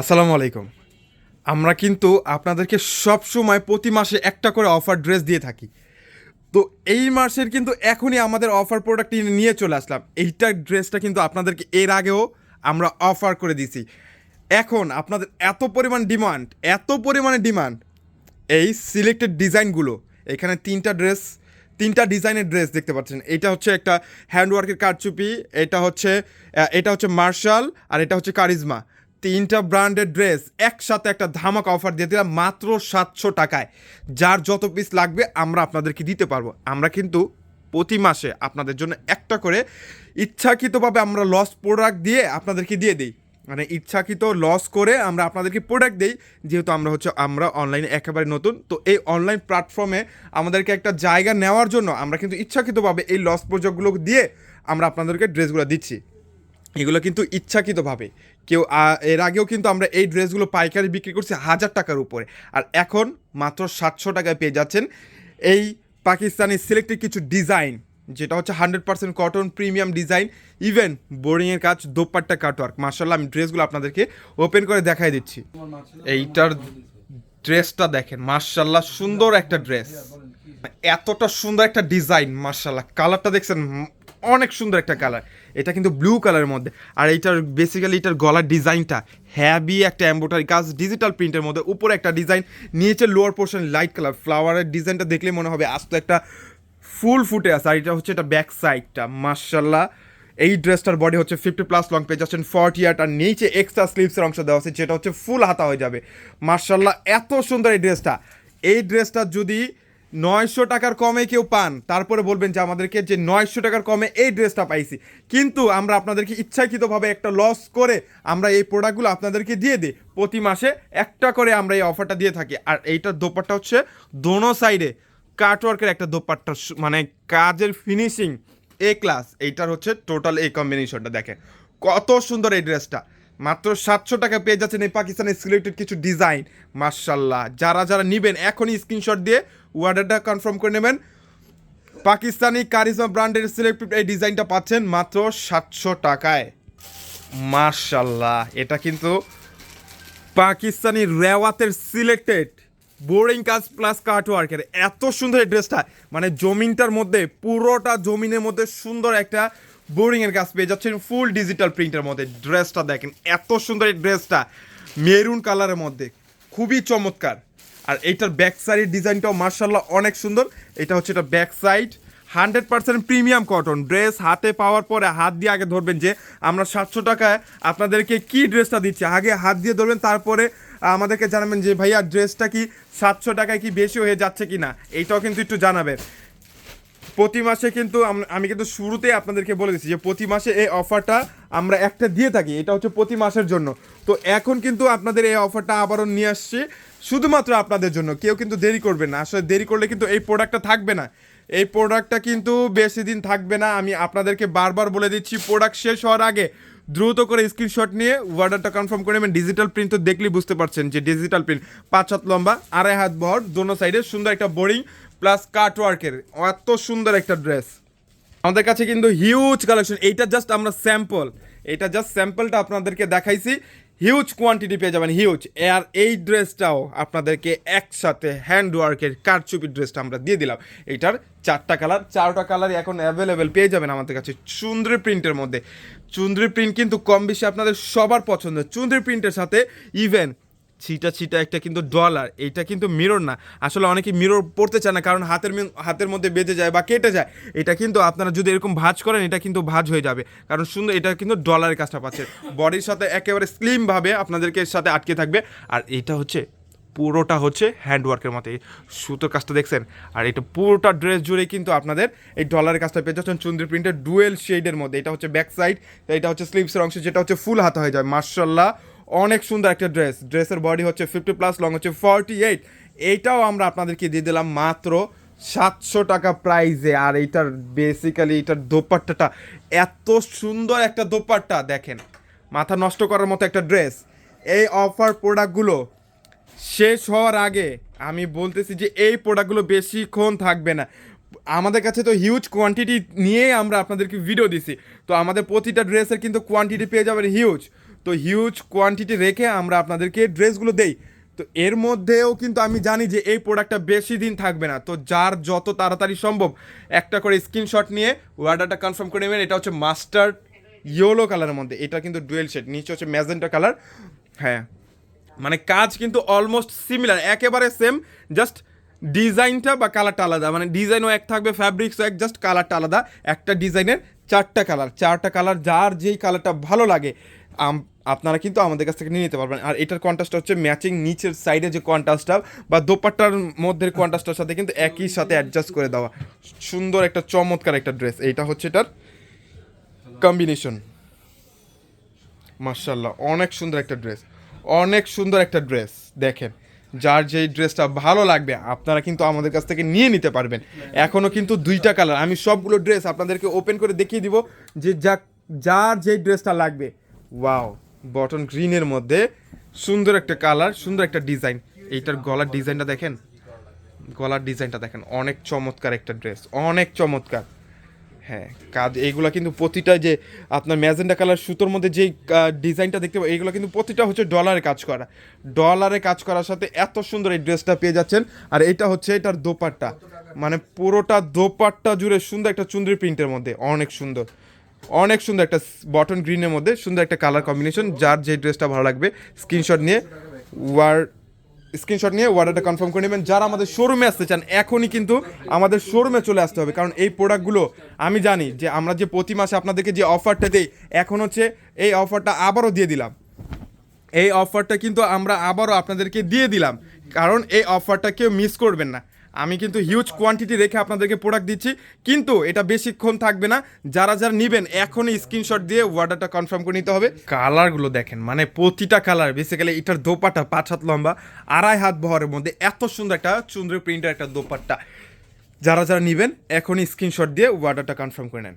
আসসালামু আলাইকুম। আমরা কিন্তু আপনাদেরকে সব সময় প্রতি মাসে একটা করে অফার ড্রেস দিয়ে থাকি। তো এই মাসের কিন্তু এখনই আমাদের অফার প্রোডাক্ট নিয়ে চলে আসলাম। এইটা ড্রেসটা কিন্তু আপনাদেরকে এর আগেও আমরা অফার করে দিছি এখন আপনাদের এত পরিমাণ ডিমান্ড এত পরিমাণে ডিমান্ড এই সিলেক্টেড ডিজাইনগুলো এখানে তিনটা ড্রেস তিনটা ডিজাইনের ড্রেস দেখতে পাচ্ছেন। এটা হচ্ছে একটা হ্যান্ডওয়ার্কের কারচুপি, এটা হচ্ছে এটা হচ্ছে মার্শাল আর এটা হচ্ছে কারিজমা তিনটা ব্র্যান্ডের ড্রেস একসাথে একটা ধামাক অফার দিয়ে দিলাম মাত্র সাতশো টাকায়। যার যত পিস লাগবে আমরা আপনাদেরকে দিতে পারব। আমরা কিন্তু প্রতি মাসে আপনাদের জন্য একটা করে ইচ্ছাকৃতভাবে আমরা লস প্রোডাক্ট দিয়ে আপনাদেরকে দিয়ে দিই। মানে ইচ্ছাকৃত লস করে আমরা আপনাদেরকে প্রোডাক্ট দিই, যেহেতু আমরা হচ্ছে, আমরা অনলাইনে একেবারে নতুন। তো এই অনলাইন প্ল্যাটফর্মে আমাদেরকে একটা জায়গা নেওয়ার জন্য আমরা কিন্তু ইচ্ছাকৃতভাবে এই লস প্রোজেক্টগুলো দিয়ে আমরা আপনাদেরকে ড্রেসগুলো দিচ্ছি। এগুলো কিন্তু ইচ্ছাকৃতভাবে। কেউ এর আগেও কিন্তু আমরা এই ড্রেসগুলো পাইকারি বিক্রি করছি হাজার টাকার উপরে। আর এখন মাত্র সাতশো টাকায় পেয়ে যাচ্ছেন এই পাকিস্তানি সিলেক্টেড কিছু ডিজাইন যেটা হচ্ছে hundred percent cotton premium design even বোরিংয়ের কাজ, দোপাট্টা কাটওয়ার্ক মার্শাল্লাহ আমি ড্রেসগুলো আপনাদেরকে ওপেন করে দেখাই দিচ্ছি। এইটার ড্রেসটা দেখেন মার্শাল্লাহ সুন্দর একটা ড্রেস। এতটা সুন্দর একটা ডিজাইন মার্শাল্লাহ কালারটা দেখছেন, অনেক সুন্দর একটা কালার এটা কিন্তু ব্লু কালারের মধ্যে। আর এইটার বেসিক্যালি এটার গলার ডিজাইনটা হ্যাভি একটা এম্বোটারি কাজ ডিজিটাল প্রিন্টের মধ্যে উপরে একটা ডিজাইন নিচে লোয়ার পোর্শন লাইট কালার ফ্লাওয়ারের ডিজাইনটা দেখলে মনে হবে আস্ত একটা ফুল ফুটে আছে। আর এটা হচ্ছে এটা ব্যাক সাইডটা মার্শাল্লাহ এই ড্রেসটার বডি হচ্ছে ফিফটি প্লাস লং পেয়ে যাচ্ছেন ফর্টি ইয়ার আর নিচে এক্সট্রা স্লিভসের অংশ দেওয়া আছে, যেটা হচ্ছে ফুল হাতা হয়ে যাবে। মার্শাল্লাহ এত সুন্দর এই ড্রেসটা এই ড্রেসটা যদি নয়শো টাকার কমে কেউ পান। তারপরে বলবেন যে আমাদেরকে যে নয়শো টাকার কমে এই ড্রেসটা পাইছি। কিন্তু আমরা আপনাদেরকে ইচ্ছাকৃতভাবে একটা লস করে আমরা এই প্রোডাক্টগুলো আপনাদেরকে দিয়ে দিই। প্রতি মাসে একটা করে আমরা এই অফারটা দিয়ে থাকি। আর এইটার দোপারটা হচ্ছে দোনো সাইডে কাটওয়ার্কের একটা দোপাট্টা। মানে কাজের ফিনিশিং এ ক্লাস এইটার হচ্ছে টোটাল এই কম্বিনেশনটা দেখেন, কত সুন্দর এই ড্রেসটা মাত্র সাতশো টাকা পেয়ে যাচ্ছেন এই পাকিস্তানের সিলেক্টেড কিছু ডিজাইন মার্শাল্লাহ যারা যারা নিবেন, এখনই স্ক্রিনশট দিয়ে অর্ডারটা কনফার্ম করে নেবেন। পাকিস্তানি কারিজমা ব্র্যান্ডের সিলেক্টেড এই ডিজাইনটা পাচ্ছেন মাত্র সাতশো টাকায়। মার্শাল্লাহ এটা কিন্তু পাকিস্তানি রেওয়াতের সিলেক্টেড বোরিং কাজ প্লাস কাটওয়ার্কের এত সুন্দর এই ড্রেসটা মানে জমিনটার মধ্যে, পুরোটা জমিনের মধ্যে সুন্দর একটা বোরিংয়ের কাজ পেয়ে যাচ্ছেন ফুল ডিজিটাল প্রিন্টের মধ্যে। ড্রেসটা দেখেন, এত সুন্দর এই ড্রেসটা মেরুন কালারের মধ্যে। খুবই চমৎকার। আর এইটার ব্যাক সাইডের ডিজাইনটাও মার্শাল্লাহ অনেক সুন্দর। এটা হচ্ছে এটা back side hundred percent premium cotton dress হাতে পাওয়ার পরে হাত দিয়ে আগে ধরবেন যে, আমরা সাতশো টাকায় আপনাদেরকে কি ড্রেসটা দিচ্ছি? আগে হাত দিয়ে ধরবেন, তারপরে আমাদেরকে জানাবেন যে, ভাইয়া ড্রেসটা কি সাতশো টাকায় কি বেশি হয়ে যাচ্ছে কি না এইটাও কিন্তু একটু জানাবেন। প্রতি মাসে কিন্তু আমি কিন্তু শুরুতে আপনাদেরকে বলে দিচ্ছি যে প্রতি মাসে এই অফারটা আমরা একটা দিয়ে থাকি, এটা হচ্ছে প্রতি মাসের জন্য। তো এখন কিন্তু আপনাদের এই অফারটা আবারও নিয়ে আসছি, শুধুমাত্র আপনাদের জন্য, কেউ কিন্তু দেরি করবে না। আসলে দেরি করলে কিন্তু এই প্রোডাক্টটা থাকবে না। এই প্রোডাক্টটা কিন্তু বেশি দিন থাকবে না। আমি আপনাদেরকে বারবার বলে দিচ্ছি, প্রোডাক্ট শেষ হওয়ার আগে দ্রুত করে স্ক্রিনশট নিয়ে অর্ডারটা কনফার্ম করে নেবেন। ডিজিটাল প্রিন্ট তো দেখলেই বুঝতে পারছেন যে ডিজিটাল প্রিন্ট পাঁচ হাত লম্বা, আড়াই হাত ভর দোনো সাইডে সুন্দর একটা বোরিং প্লাস কাট ওয়ার্কের এত সুন্দর একটা ড্রেস আমাদের কাছে কিন্তু হিউজ কালেকশন এইটা জাস্ট আমরা স্যাম্পল এটা জাস্ট স্যাম্পলটা আপনাদেরকে দেখাইছি। হিউজ কোয়ান্টিটি পেয়ে যাবেন হিউজ আর এই ড্রেসটাও আপনাদেরকে একসাথে হ্যান্ড ওয়ার্কের কারচুপি ড্রেসটা আমরা দিয়ে দিলাম। এইটার চারটা কালার চারটা কালারই এখন অ্যাভেলেবেল পেয়ে যাবেন আমাদের কাছে চুন্দ্রি প্রিন্টের মধ্যে। চুন্দ্রি প্রিন্ট কিন্তু কম বেশি আপনাদের সবার পছন্দ চুন্দ্রি প্রিন্টের সাথে ইভেন ছিটা ছিটা একটা কিন্তু ডলার এইটা কিন্তু মিরর না। আসলে অনেকে মিরর পড়তে চায় না, কারণ হাতের হাতের মধ্যে বেঁধে যায় বা কেটে যায়। এটা কিন্তু আপনারা যদি এরকম ভাজ করেন, এটা কিন্তু ভাঁজ হয়ে যাবে। কারণ সুন্দর, এটা কিন্তু ডলারের কাজটা পাচ্ছে। বডির সাথে একেবারে স্লিমভাবে আপনাদেরকে সাথে আটকে থাকবে। আর এটা হচ্ছে, পুরোটা হচ্ছে হ্যান্ডওয়ার্কের মতো। সুতোর কাজটা দেখছেন? আর এটা পুরোটা ড্রেস জুড়ে কিন্তু আপনাদের এই ডলারের কাজটা পেয়ে যাচ্ছেন চুন্দ্রি প্রিন্টের ডুয়েল শেডের মধ্যে। এটা হচ্ছে ব্যাক সাইড এটা হচ্ছে স্লিভসের অংশ, যেটা হচ্ছে ফুল হাতা হয়ে যায় মার্শাল্লাহ অনেক সুন্দর একটা ড্রেস ড্রেসের বডি হচ্ছে ফিফটি প্লাস লং হচ্ছে ফর্টি এইট এইটাও আমরা আপনাদেরকে দিয়ে দিলাম মাত্র সাতশো টাকা প্রাইজে আর এইটার বেসিক্যালি এটার দোপাট্টাটা, এত সুন্দর একটা দোপাট্টা, দেখেন। মাথা নষ্ট করার মতো একটা ড্রেস এই অফার প্রোডাক্টগুলো শেষ হওয়ার আগে আমি বলতেছি যে এই প্রোডাক্টগুলো বেশিক্ষণ থাকবে না। আমাদের কাছে তো হিউজ কোয়ান্টিটি নিয়ে আমরা আপনাদেরকে ভিডিও দিছি। তো আমাদের প্রতিটা ড্রেসের কিন্তু কোয়ান্টিটি পেয়ে যাবেন হিউজ তো হিউজ কোয়ান্টিটি রেখে আমরা আপনাদেরকে ড্রেসগুলো দেই। তো এর মধ্যেও কিন্তু আমি জানি যে এই প্রোডাক্টটা বেশি দিন থাকবে না। তো যার যত তাড়াতাড়ি সম্ভব একটা করে স্ক্রিনশট নিয়ে অর্ডারটা কনফার্ম করে নেবেন। এটা হচ্ছে মাস্টার্ড ইয়েলো কালারের মধ্যে। এটা কিন্তু ডুয়েল শেড নিচে হচ্ছে ম্যাজেন্টা কালার হ্যাঁ। মানে কাজ কিন্তু অলমোস্ট সিমিলার একেবারে সেম জাস্ট ডিজাইনটা বা কালারটা আলাদা। মানে ডিজাইনও এক থাকবে ফ্যাব্রিক্সও এক জাস্ট কালারটা আলাদা। একটা ডিজাইনের চারটা কালার চারটা কালার যার যেই কালারটা ভালো লাগে আপনারা কিন্তু আমাদের কাছ থেকে নিয়ে নিতে পারবেন। আর এটার কন্ট্রাস্টটা হচ্ছে ম্যাচিং নিচের সাইডে যে কন্ট্রাস্টটা বা দোপাট্টার মধ্যে কন্ট্রাস্টটার সাথে কিন্তু একই সাথে অ্যাডজাস্ট করে দেওয়া। সুন্দর একটা চমৎকার একটা ড্রেস এইটা হচ্ছে এটার কম্বিনেশন মার্শাল্লাহ অনেক সুন্দর একটা ড্রেস অনেক সুন্দর একটা ড্রেস দেখেন, যার যেই ড্রেসটা ভালো লাগবে, আপনারা কিন্তু আমাদের কাছ থেকে নিয়ে নিতে পারবেন। এখনও কিন্তু দুইটা কালার আমি সবগুলো ড্রেস আপনাদেরকে ওপেন করে দেখিয়ে দিব যে যা যার যেই ড্রেসটা লাগবে ওয়াও বটন গ্রিনের মধ্যে সুন্দর একটা কালার সুন্দর একটা ডিজাইন এইটার গলার ডিজাইনটা দেখেন? গলার ডিজাইনটা দেখেন, অনেক চমৎকার একটা ড্রেস অনেক চমৎকার। হ্যাঁ কাজ, এইগুলো কিন্তু প্রতিটা যে আপনার ম্যাজেন্ডা কালার সুতোর মধ্যে যেই ডিজাইনটা দেখতে পাবেন, এইগুলো কিন্তু প্রতিটা হচ্ছে ডলারে কাজ করা। ডলারে কাজ করার সাথে এত সুন্দর এই ড্রেসটা পেয়ে যাচ্ছেন। আর এটা হচ্ছে এটার দোপাট্টা। মানে পুরোটা দোপাট্টা জুড়ে সুন্দর একটা চুন্দ্রি প্রিন্টের মধ্যে, অনেক সুন্দর। অনেক সুন্দর একটা বটন গ্রিনের মধ্যে সুন্দর একটা কালার কম্বিনেশন যার যে ড্রেসটা ভালো লাগবে স্ক্রিনশট নিয়ে ওয়ার স্ক্রিনশট নিয়ে অর্ডারটা কনফার্ম করে নেবেন। যারা আমাদের শোরুমে আসতে চান, এখনই কিন্তু আমাদের শোরুমে চলে আসতে হবে। কারণ এই প্রোডাক্টগুলো আমি জানি যে আমরা যে প্রতি মাসে আপনাদেরকে যে অফারটা দিই, এখন হচ্ছে এই অফারটা আবারও দিয়ে দিলাম। এই অফারটা কিন্তু আমরা আবারও আপনাদেরকে দিয়ে দিলাম। কারণ এই অফারটা কেউ মিস করবেন না। আমি কিন্তু হিউজ কোয়ান্টিটি রেখে আপনাদেরকে প্রোডাক্ট দিচ্ছি, কিন্তু এটা বেশিক্ষণ থাকবে না। যারা যারা নেবেন, এখনই স্ক্রিনশট দিয়ে অর্ডারটা কনফার্ম করে নিতে হবে। কালারগুলো দেখেন মানে প্রতিটা কালার বেসিক্যালি এটার দোপাটা পাঁচ হাত লম্বা, আড়াই হাত বহরের মধ্যে এত সুন্দর একটা চুন্দ্র প্রিন্টার একটা দোপাট্টা। যারা যারা নেবেন, এখনই স্ক্রিনশট দিয়ে অর্ডারটা কনফার্ম করে নেন।